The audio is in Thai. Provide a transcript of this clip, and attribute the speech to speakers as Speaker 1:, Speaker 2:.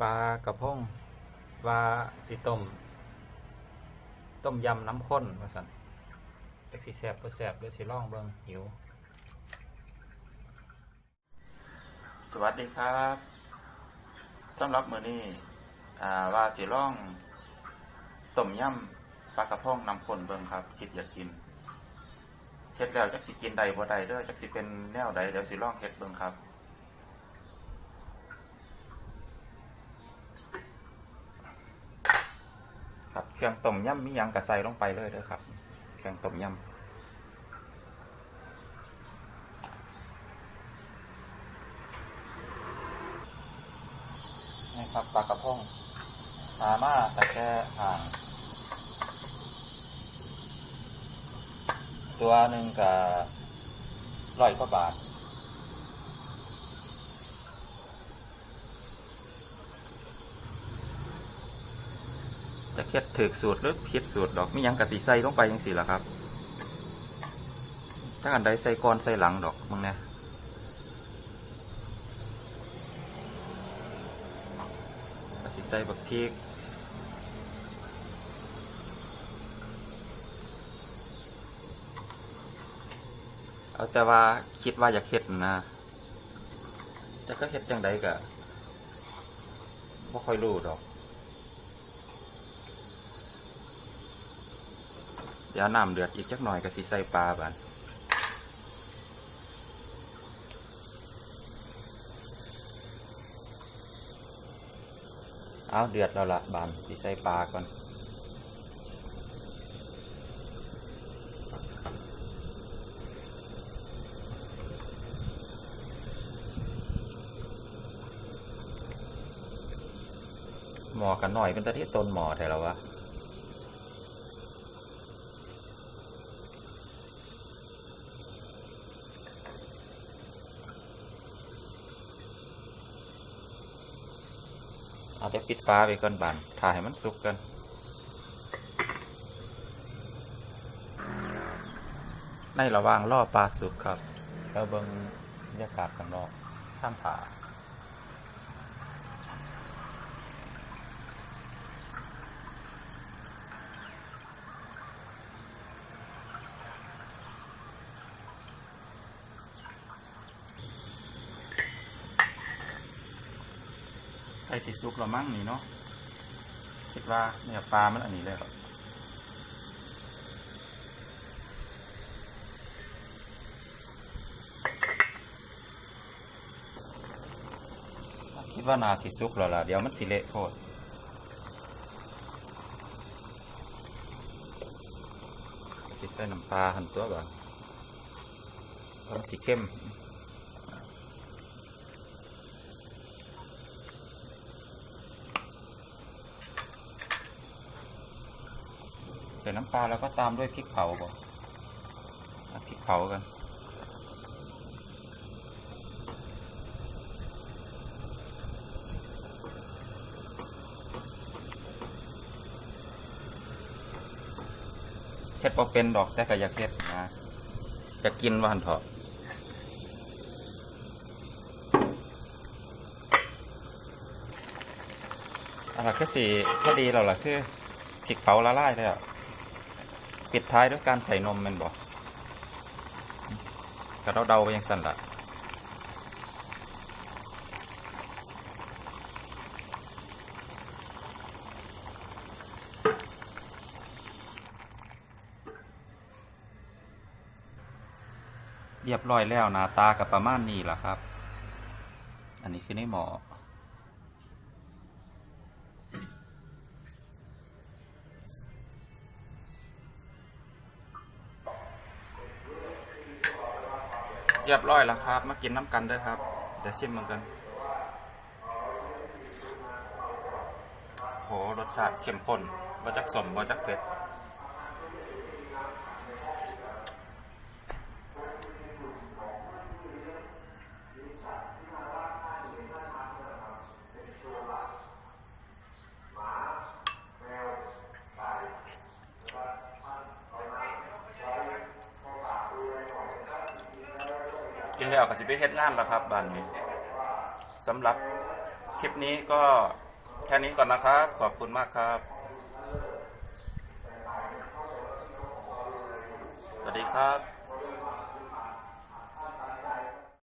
Speaker 1: ปลากระพงว่าสิต้มต้มยำน้ำข้นว่าสันจักสิแสบบ่แสบเดี๋ยวสิลองเบิ่งหิว สวัสดีครับสำหรับมื้อนี้อ่าว่าสิลองต้มยำปลากระพงน้ำข้นเบิ่งครับ คิดอยากกินเฮ็ดแล้วจักสิกินใดบ่ใดเด้อจักสิเป็นแนวใดเดี๋ยวสิลองเฮ็ดเบิ่งครับ ครับ เครื่องต้มยำมียังกระใส่ลงไปเลยเด้อครับ เครื่องต้มยำนี่ครับปลากระพงหามาแต่แค่ห่างตัวหนึ่งกับร้อยกว่าบาท เค็ดถือสูตรหรือผิดสูตรดอกมียังกะสีใส่ลงไปยังสิล่ะครับถ้าอันใดใส่ก่อนใส่หลังดอกมึงเนี่ยกะสีใส่บักพริกเอาแต่ว่าคิดว่าอยากเฮ็ดนะ แต่ก็เฮ็ดจังใดกะบ่ค่อยรู้ดอก ดี๋ยวน้ำเดือดอีกจักหน่อยก็สิใส่ปลาบานเอาเดือดแล้วละบานสิใส่ปลาก่อนหมอกันหน่อยเป็นตะที่ต้นหมอแถวแล้ววะ เอาเดี๋ยวปิดฟ้าไปก่อนบานถ่ายให้มันสุกกัน ในระหว่างล่อปลาสุกครับแล้วเบิ่งบรรยากาศข้างนอกข้ามผา ไอ้สิสุกเรามั่งนี่เนาะคิดว่าเนี่ยปลามันอันนี้เลยครับคิดว่านาสิสุกแล้วล่ะเดี๋ยวมันสิเละโพดสิใส่น้ำปลาหันตัวบ่มันสิเข้ม ใส่น้ำปลาแล้วก็ตามด้วยพริกเผาบ่อาพริกเผากันเฮ็ดบ่เป็นดอกแต่ก็อยากเฮ็ดนะอยากกินว่าหันเถอะอันนั้นคือสีพอดีแล้วล่ะคือพริกเผาละลายแล้ว ปิดท้ายด้วยการใส่นมมันบอกก็เราเดาไปยังสั่นละเรียบร้อยแล้วหน้าตากับประมาณนี้แหละครับ อันนี้คือในหมอ เรียบร้อยแล้วครับ มากินน้ำกันด้วยครับเดี๋ยวชิมมันกัน โหรสชาติเข้มข้นบะจักสมบะจักเผ็ด กินแล้วกับสิไปเฮ็ดงานแล้วครับบ้านนี้สำหรับคลิปนี้ก็แค่นี้ก่อนนะครับ ขอบคุณมากครับ สวัสดีครับ